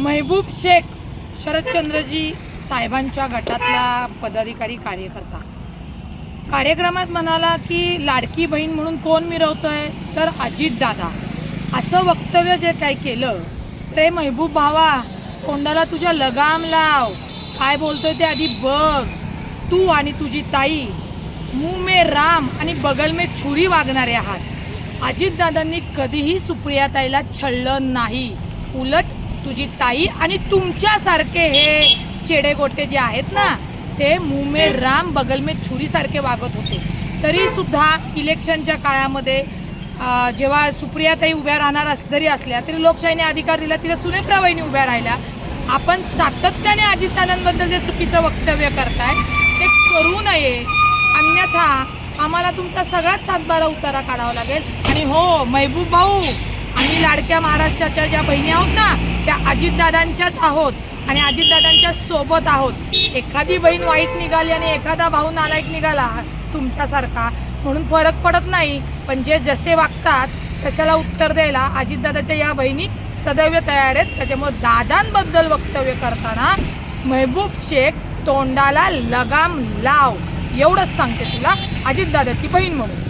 महबूब शेख शरदचंद्रजी साहेबांच्या गटातला पदाधिकारी कार्यकर्ता. कार्यक्रमात म्हणाला की लाडकी बहीण म्हणून कोण मिरवतोय? तर अजित दादा असं वक्तव्य जे काय केलं ते महबूब भावा कोंडाला तुझ्या लगाम लाव. काय बोलतोय ते आधी बघ. तू आणि तुझी ताई मुंह मे राम आणि बगल में छुरी वागणारे आहात. अजितदादांनी कधीही सुप्रियाताईला छळलं नाही. उलट तुझी ताई आणि तुमच्यासारखे हे चेडेगोटे जे आहेत ना ते मुंह में राम बगल में छुरी सारखे वागत होते. तरी सुद्धा इलेक्शनच्या काळामध्ये जेव्हा सुप्रियाताई उभ्या राहणार अस- जरी असल्या तरी लोकशाहीने अधिकार दिला तिला सुनेत्रा वहिनी उभ्या राहिल्या. आपण सातत्याने अजितदादांबद्दल जे चुकीचं वक्तव्य करताय ते करू नये. अन्यथा आम्हाला तुमचा सगळाच सातबारा उतारा काढावा लागेल. आणि हो महबूब भाऊ आम्ही लाडक्या महाराष्ट्राच्या ज्या बहिणी आहोत ना त्या अजितदादांच्याच आहोत आणि अजितदादांच्या सोबत आहोत. एखादी बहीण वाईट निघाली आणि एखादा भाऊ नालायक निघाला तुमच्यासारखा. म्हणून फरक पडत नाही पण जे जसे वागतात तशाला उत्तर द्यायला अजितदादाच्या या बहिणी सदैव तयार आहेत. त्याच्यामुळे दादांबद्दल वक्तव्य करताना महबूब शेख तोंडाला लगाम लाव. एवढंच सांगते तुला अजितदादाची बहीण म्हणून.